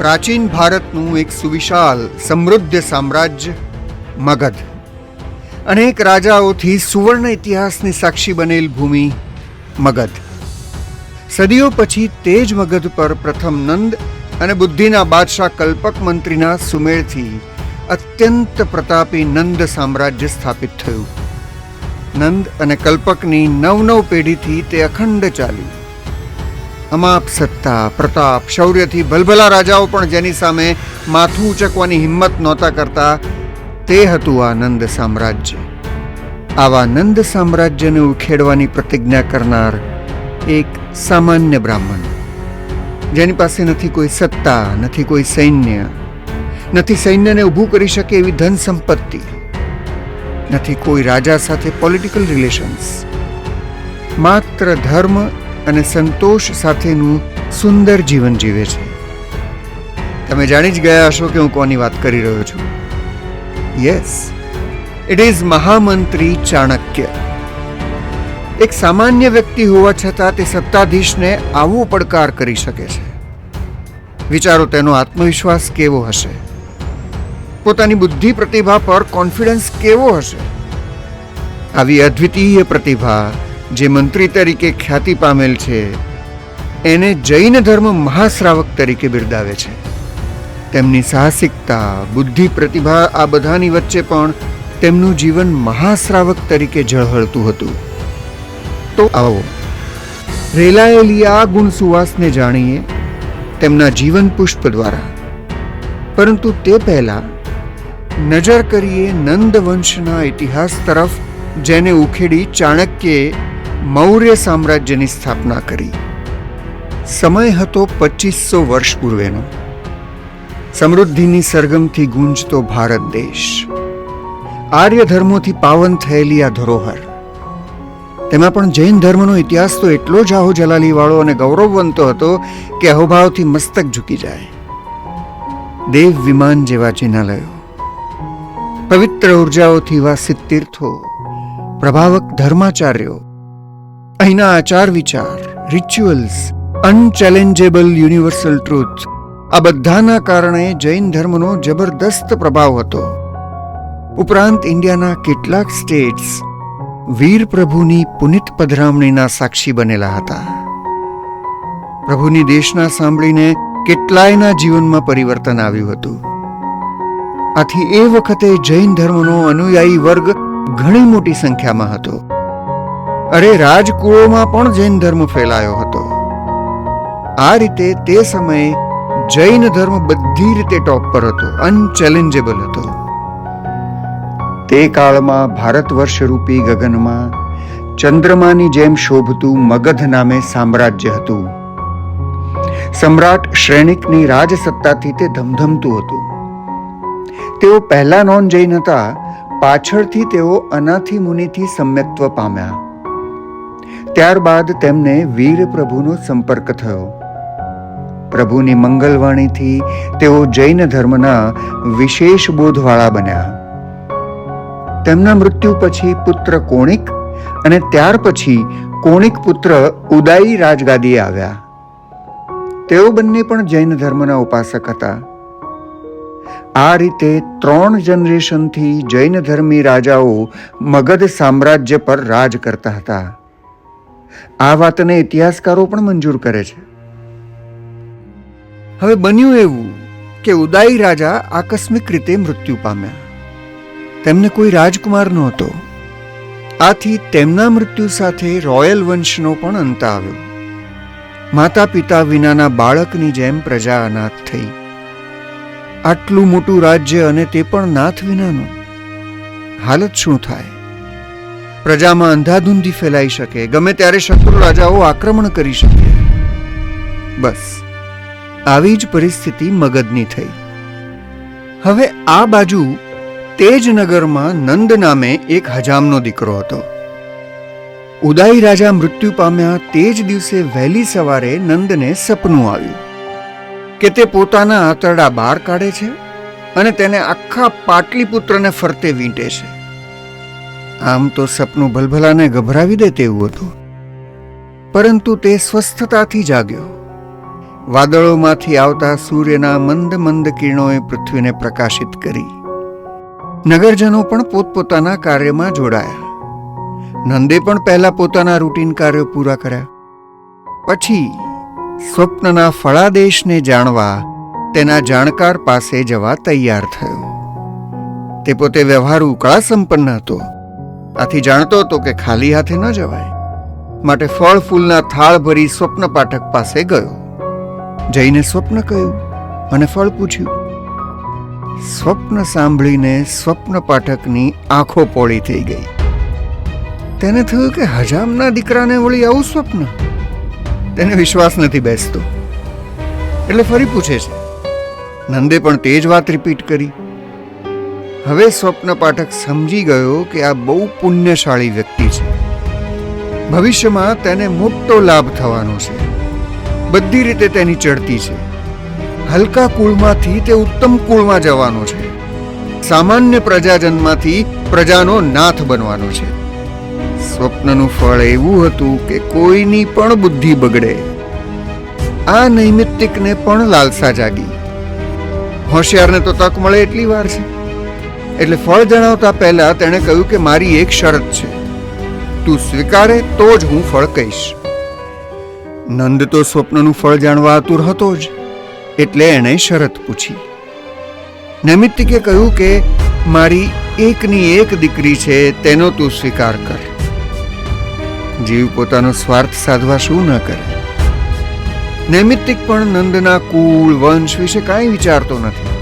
પ્રાચીન ભારતનું એક સુવિશાલ સમૃદ્ધ સામ્રાજ્ય મગધ. અનેક રાજાઓથી સુવર્ણ ઇતિહાસની સાક્ષી બનેલ ભૂમિ મગધ. સદીઓ પછી તે જ મગધ પર પ્રથમ નંદ અને બુદ્ધિના બાદશાહ કલ્પક મંત્રીના સુમેળથી અત્યંત પ્રતાપી નંદ સામ્રાજ્ય સ્થાપિત થયું. નંદ અને કલ્પકની નવ નવ પેઢીથી તે અખંડ ચાલ્યું અમાપ સત્તા, પ્રતાપ, શૌર્યથી ભલભલા રાજાઓ પણ જેની સામે માથું ઉચકવાની હિંમત નહોતા કરતા, તે હતું આ નંદ સામ્રાજ્ય. આવા નંદ સામ્રાજ્યને ઉખેડવાની પ્રતિજ્ઞા કરનાર એક સામાન્ય બ્રાહ્મણ. જેની પાસે નથી કોઈ સત્તા, નથી કોઈ સૈન્ય, નથી સૈન્યને ઊભું કરી શકે એવી ધન સંપત્તિ, નથી કોઈ રાજા સાથે પોલિટિકલ રિલેશન્સ માત્ર ધર્મ અને સંતોષ સાથેનું સુંદર જીવન જીવે છે. તમે જાણી જ ગયા હશો કે હું કોની વાત કરી રહ્યો છું. યસ ઇટ ઇઝ મહામંત્રી ચાણક્ય. એક સામાન્ય વ્યક્તિ હોવા છતાં તે સત્તાધીશને આવો પડકાર કરી શકે છે. વિચારો, તેનો આત્મવિશ્વાસ કેવો હશે? પોતાની બુદ્ધિ પ્રતિભા પર કોન્ફિડન્સ કેવો હશે? આવી અદ્વિતીય પ્રતિભા જે મંત્રી તરીકે ખ્યાતિ પામેલ છે, એને જૈન ધર્મ મહાશ્રાવક તરીકે બિરદાવે છે. તેમની સાહસિકતા, બુદ્ધિ પ્રતિભા આ બધાની વચ્ચે પણ તેમનું જીવન મહાશ્રાવક તરીકે ઝળહળતું હતું. તો આવો રેલાયેલી આ ગુણ સુવાસને જાણીએ તેમના જીવન પુષ્પ દ્વારા. પરંતુ તે પહેલા નજર કરીએ નંદ વંશના ઇતિહાસ તરફ, જેને ઉખેડી ચાણક્યએ મૌર્ય સામ્રાજ્યની સ્થાપના કરી. સમય હતો પચીસો વર્ષ પૂર્વેનો. સમૃદ્ધિની સરગમથી ગુંજતો ભારત દેશ. આર્ય ધર્મોથી પાવન થયેલી આ ધરોહર. તેમાં પણ જૈન ધર્મનો ઇતિહાસ તો એટલો જ આહો જલાલીવાળો અને ગૌરવવંતો હતો કે અહોભાવથી મસ્તક ઝૂકી જાય. દેવ વિમાન જેવા ચિહ્નાલયો. પવિત્ર ઉર્જાઓથી વાસિત તીર્થો. પ્રભાવક ધર્માચાર્યો. અહીંના આચાર વિચાર રિચ્યુઅલ્સ અનચેલેન્જેબલ યુનિવર્સલ ટ્રુથ આ બધાના કારણે જૈન ધર્મનો જબરદસ્ત પ્રભાવ હતો ઉપરાંત ઇન્ડિયાના કેટલાક સ્ટેટ્સ વીર પ્રભુની પુનિત પધરામણીના સાક્ષી બનેલા હતા પ્રભુની દેશના સાંભળીને કેટલાયના જીવનમાં પરિવર્તન આવ્યું હતું આથી એ વખતે જૈન ધર્મનો અનુયાયી વર્ગ ઘણી મોટી સંખ્યામાં હતો અરે, રાજકુળોમાં પણ જૈન ધર્મ ફેલાયો હતો. આ રીતે તે સમયે જૈન ધર્મ બધી રીતે ટોપ પર હતો અનચેલેન્જેબલ હતો. તે કાળમાં ભારત વર્ષ રૂપી ગગનમાં ચંદ્રમાની જેમ શોભતું મગધ નામે સામ્રાજ્ય હતું. સમ્રાટ શ્રેણિકની રાજસત્તાથી તે ધમધમતું હતું. તેઓ પહેલા નોન જૈન હતા, પાછળથી તેઓ અનાથી મુનિથી સમ્યક્ત્વ પામ્યા. ત્યારબાદ તેમને વીર પ્રભુનો સંપર્ક થયો. પ્રભુની મંગલવાણીથી તેઓ જૈન ધર્મના વિશેષ બોધવાળા બન્યા. તેમના મૃત્યુ પછી પુત્ર કોણિક અને ત્યાર પછી કોણિક પુત્ર ઉદાઈ રાજગાદીએ આવ્યા. તેઓ બંને પણ જૈન ધર્મના ઉપાસક હતા. આ રીતે ત્રણ જનરેશનથી જૈન ધર્મી રાજાઓ મગધ સામ્રાજ્ય પર રાજ કરતા હતા. આ વાતને ઇતિહાસકારો પણ મંજૂર કરે છે. હવે બન્યું એવું કે ઉદાઈ રાજા આકસ્મિક રીતે મૃત્યુ પામ્યા. તેમને કોઈ રાજકુમાર નહોતો. આથી તેમના મૃત્યુ સાથે રોયલ વંશનો પણ અંત આવ્યો. માતા પિતા વિનાના બાળકની જેમ પ્રજા અનાથ થઈ. આટલું મોટું રાજ્ય અને તે પણ નાથ વિનાનું. હાલત શું થાય? પ્રજામાં અંધાધૂંધી ફેલાઈ શકે. ગમે ત્યારે શત્રુ રાજાઓ આક્રમણ કરી શકે. બસ. આવી જ પરિસ્થિતિ મગજની થઈ. હવે આ બાજુ તે નગરમાં નંદ નામે એક હજામનો દીકરો હતો. ઉદાઈ રાજા મૃત્યુ પામ્યા તે જ દિવસે વહેલી સવારે નંદને સપનું આવ્યું કે તે પોતાના આંતરડા બહાર કાઢે છે અને તેને આખા પાટલીપુત્રને ફરતે વીંટે છે. આમ તો સપનું ભલભલાને ગભરાવી દે તેવું હતું. પરંતુ તે સ્વસ્થતાથી જાગ્યો. વાદળોમાંથી આવતા સૂર્યના મંદ મંદ કિરણોએ પૃથ્વીને પ્રકાશિત કરી. નગરજનો પણ પોતપોતાના કાર્યમાં જોડાયા. નંદે પણ પહેલા પોતાના રૂટીન કાર્યો પૂરા કર્યા. પછી સ્વપ્નના ફળાદેશને જાણવા તેના જાણકાર પાસે જવા તૈયાર થયો. તે પોતે વ્યવહાર ઉકળા સંપન્ન હતો. આથી જાણતો હતો કે ખાલી હાથે ન જવાય. માટે ફળ ફૂલના થાળ ભરી સ્વપ્ન પાઠક પાસે ગયો. જઈને સ્વપ્ન કહ્યું અને ફળ પૂછ્યું. સ્વપ્ન સાંભળીને સ્વપ્ન પાઠકની આંખો પોળી થઈ ગઈ. તેને થયું કે હજામના દીકરાને વળી આવું સ્વપ્ન. તેને વિશ્વાસ નથી બેસતો. એટલે ફરી પૂછે છે. નંદે પણ તે જ વાત રિપીટ કરી. હવે સ્વપ્ન પાઠક સમજી ગયો કે આ બહુ પુણ્યશાળી વ્યક્તિ છે. ભવિષ્યમાં તેને મોટો લાભ થવાનો છે. બધી રીતે તેની ચડતી છે. હલકા કુળમાંથી તે ઉત્તમ કુળમાં જવાનો છે. સામાન્ય પ્રજાજનમાંથી પ્રજાનો નાથ બનવાનો છે. સ્વપ્નનું ફળ એવું હતું કે કોઈની પણ બુદ્ધિ બગડે. આ નૈમિત્તિકને પણ લાલસા જાગી. હોશિયારને તો તક મળે એટલી વાર છે. એટલે ફળ જણાવતા પહેલા તેણે કહ્યું કે મારી એક શરત છે. તું સ્વીકારે તો જ હું ફળ કહીશ. નંદ તો સ્વપ્નનું ફળ જાણવા આતુર હતો જ, એટલે એણે શરત પૂછી. નૈમિત્તિકે કહ્યું કે મારી એકની એક દીકરી છે, તેનો તું સ્વીકાર કર. જીવ પોતાનો સ્વાર્થ સાધવા શું ન કરે. નૈમિત્તિક પણ નંદના કુળ, વંશ વિશે કાંઈ વિચારતો નથી.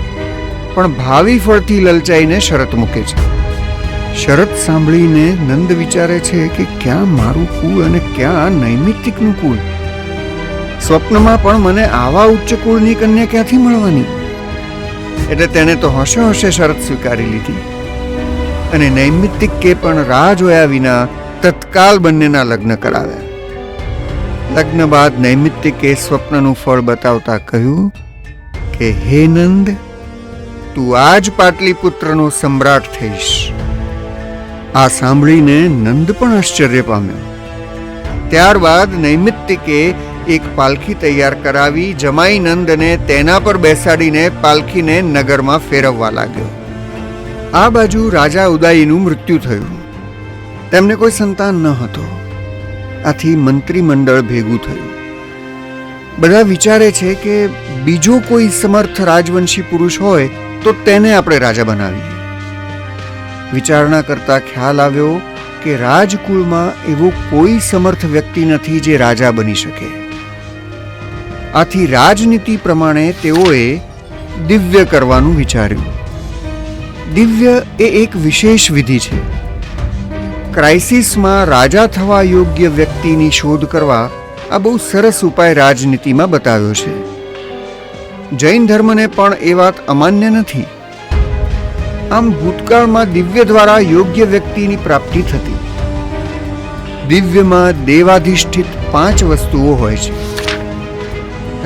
પણ ભાવિ ફળથી લલચાઈને શરત મૂકે છે. શરત સાંભળીને નંદ વિચારે છે કે ક્યાં મારું કુળ અને ક્યાં નૈમિત્તિકનું કુળ? સ્વપ્નમાં પણ મને આવા ઉચ્ચ કુળની કન્યા ક્યાંથી મળવાની? એટલે તેણે તો હોશે હોશે શરત સ્વીકારી લીધી. અને નૈમિત્તિક કે પણ રાહ જોયા વિના તત્કાલ બંનેના લગ્ન કરાવ્યા. લગ્ન બાદ નૈમિત્તિકે સ્વપ્નનું ફળ બતાવતા કહ્યું કે, હે નંદ તું આજ પાટલીપુત્રનો સમ્રાટ થઈશ. આ સાંભળીને નંદ પણ આશ્ચર્ય પામ્યો. ત્યારબાદ નૈમિત્તિકે એક પાલખી તૈયાર કરાવી જમાઈ નંદને તેના પર બેસાડીને પાલખીને નગરમાં ફેરવવા લાગ્યો. આ બાજુ રાજા ઉદાઈનું મૃત્યુ થયું. તેમને કોઈ સંતાન ન હતો. આથી મંત્રીમંડળ ભેગું થયું. બધા વિચારે છે કે બીજો કોઈ સમર્થ રાજવંશી પુરુષ હોય તો તેને આપણે રાજા બનાવીએ. વિચારણા કરતા ખ્યાલ આવ્યો કે રાજકુળમાં એવો કોઈ સમર્થ વ્યક્તિ નથી જે રાજા બની શકે. આથી રાજનીતિ પ્રમાણે તેઓએ દિવ્ય કરવાનું વિચાર્યું. દિવ્ય એ એક વિશેષ વિધિ છે. ક્રાઇસિસમાં રાજા થવા યોગ્ય વ્યક્તિની શોધ કરવા આ બહુ સરસ ઉપાય રાજનીતિમાં બતાવ્યો છે. જૈન ધર્મને પણ એ વાત અમાન્ય નથી. આમ ભૂતકાળમાં દિવ્ય દ્વારા યોગ્ય વ્યક્તિની પ્રાપ્તિ થતી. દિવ્યમાં દેવાધિષ્ઠિત પાંચ વસ્તુઓ હોય છે.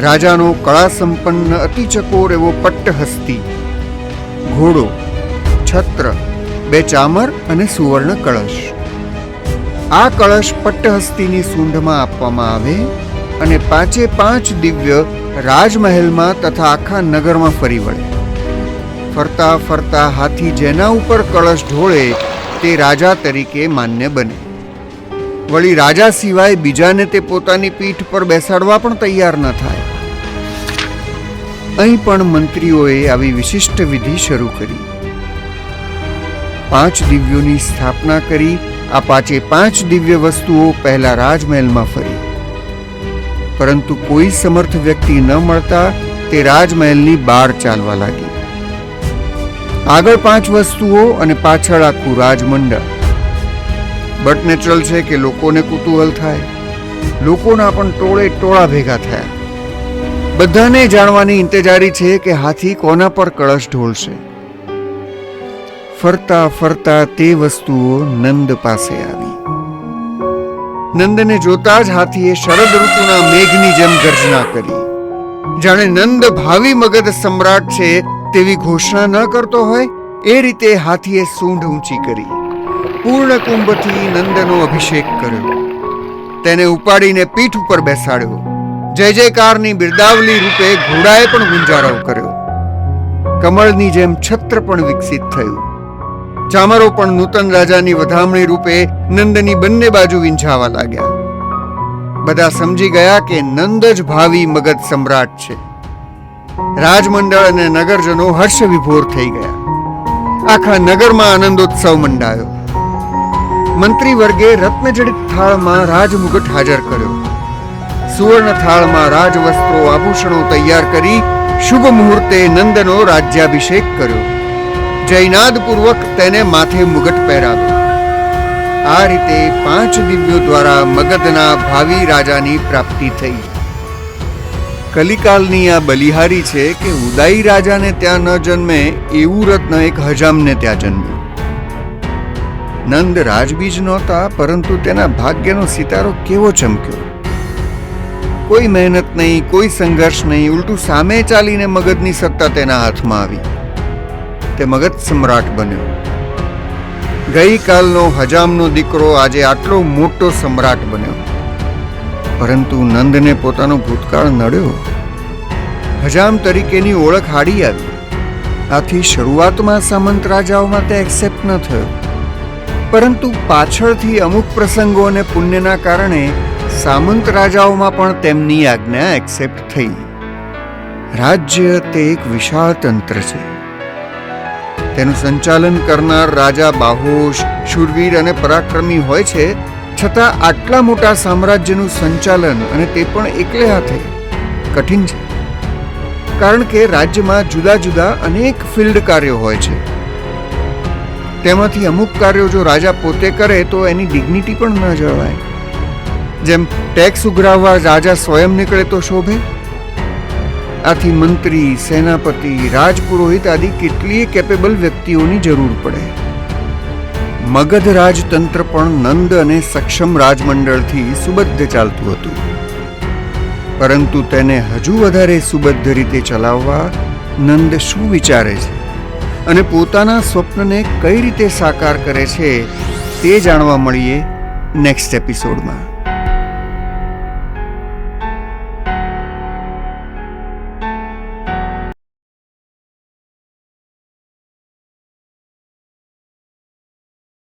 રાજાનો કળા સંપન્ન અતિ ચકોર એવો પટ્ટહસ્તી, ઘોડો, છત્ર, બે ચામર અને સુવર્ણ કળશ. આ કળશ પટ્ટહસ્તીની સૂંઢમાં આપવામાં આવે અને પાંચે પાંચ દિવ્ય રાજમહેલમાં તથા આખા નગરમાં ફરી વળે. ફરતા ફરતા હાથી જેના ઉપર કળશ ઢોળે તે રાજા તરીકે માન્ય બને. વળી રાજા સિવાય બીજાને તે પોતાની પીઠ પર બેસાડવા પણ તૈયાર ન થાય. અહીં પણ મંત્રીઓએ આવી વિશિષ્ટ વિધિ શરૂ કરી. પાંચ દિવ્યોની સ્થાપના કરી. આ પાંચે પાંચ દિવ્ય વસ્તુઓ પહેલા રાજમહેલમાં ફરી. પરંતુ કોઈ સમર્થ વ્યક્તિ ન મળતા તે રાજમહેલની બહાર ચાલવા લાગી. આગળ પાંચ વસ્તુઓ અને પાછળ આખું રાજમંડળ. બટ નેચરલ છે કે લોકોને કુતૂહલ થાય. લોકોના પણ ટોળે ટોળા ભેગા થયા. બધાને જાણવાની ઇંતજારી છે કે હાથી કોના પર કળશ ઢોળશે. ફરતા ફરતા તે વસ્તુઓ નંદ પાસે આવી. નંદને જોતા જ હાથીએ શરદ ઋતુના મેઘની જેમ ગર્જના કરી. જાણે નંદ ભાવિ મગધ સમ્રાટ છે તેવી ઘોષણા ન કરતો હોય, એ રીતે હાથીએ સૂંઢ ઊંચી કરી. પૂર્ણ કુંભથી નંદનો અભિષેક કર્યો. તેને ઉપાડીને પીઠ ઉપર બેસાડ્યો. જય જયકારની બિરદાવલી રૂપે ઘોડાએ પણ ગુંજારો કર્યો. કમળની જેમ છત્ર પણ વિકસિત થયું. ચામરો પણ નૂતન રાજાની વધામણી રૂપે નંદની બંને બાજુ વિંછાવા લાગ્યા. બધા સમજી ગયા કે નંદ જ ભાવિ મગધ સમ્રાટ છે. રાજમંડળ અને નગરજનો હર્ષ વિભોર થઈ ગયા. આખા નગરમાં આનંદોત્સવ મંડાયો. મંત્રી વર્ગે રત્નજડિત થાળમાં રાજમુગટ હાજર કર્યો. સુવર્ણ થાળમાં રાજવસ્ત્રો આભૂષણો તૈયાર કરી શુભ મુહૂર્તે નંદનો રાજ્યાભિષેક કર્યો. જૈનાદપૂર્વક તેને માથે મુગટ પહેરાવ્યો. આ રીતે પાંચ દિવ્યો દ્વારા મગધના ભાવિ રાજાની પ્રાપ્તિ થઈ. કલિકાલની આ બલિહારી છે કે ઉદાઈ રાજાને ત્યાં ન જન્મે એવું રત્ન એક હજામને ત્યાં જન્મ્યું. નંદ રાજબીજ નહોતા, પરંતુ તેના ભાગ્યનો સિતારો કેવો ચમક્યો? કોઈ મહેનત નહીં, કોઈ સંઘર્ષ નહીં, ઉલટું સામે ચાલીને મગધની સત્તા તેના હાથમાં આવી. તે મગધ સમ્રાટ બન્યો. ગઈકાલનો હજામનો દીકરો આજે આટલો મોટો સમ્રાટ બન્યો. પરંતુ નંદને પોતાનો ભૂતકાળ નડ્યો. હજામ તરીકેની ઓળખ હાડી આવી. આથી શરૂઆતમાં સામંત રાજાઓમાં તે એક્સેપ્ટ ન થયો. પરંતુ પાછળથી અમુક પ્રસંગો અને પુણ્યના કારણે સામંત રાજાઓમાં પણ તેમની આજ્ઞા એક્સેપ્ટ થઈ. રાજ્ય તે એક વિશાળ તંત્ર છે. તેનું સંચાલન કરનાર રાજા બાહોશ, શૂરવીર અને પરાક્રમી હોય છે, છતાં આટલા મોટા સામ્રાજ્યનું સંચાલન અને તે પણ એકલે હાથે કઠિન છે. કારણ કે રાજ્યમાં જુદા જુદા અનેક ફિલ્ડ કાર્યો હોય છે. તેમાંથી અમુક કાર્યો જો રાજા પોતે કરે તો એની ડિગ્નિટી પણ ન જળવાય. જેમ ટેક્સ ઉઘરાવવા રાજા સ્વયં નીકળે તો શોભે? આથી મંત્રી, સેનાપતિ, રાજપુરોહિત આદિ કેટલીય કેપેબલ વ્યક્તિઓની જરૂર પડે. મગધ રાજતંત્ર પણ નંદ અને સક્ષમ રાજમંડળથી સુબદ્ધ ચાલતું હતું. પરંતુ તેને હજુ વધારે સુબદ્ધ રીતે ચલાવવા નંદ શું વિચારે છે અને પોતાના સ્વપ્નને કઈ રીતે સાકાર કરે છે તે જાણવા મળીએ નેક્સ્ટ એપિસોડમાં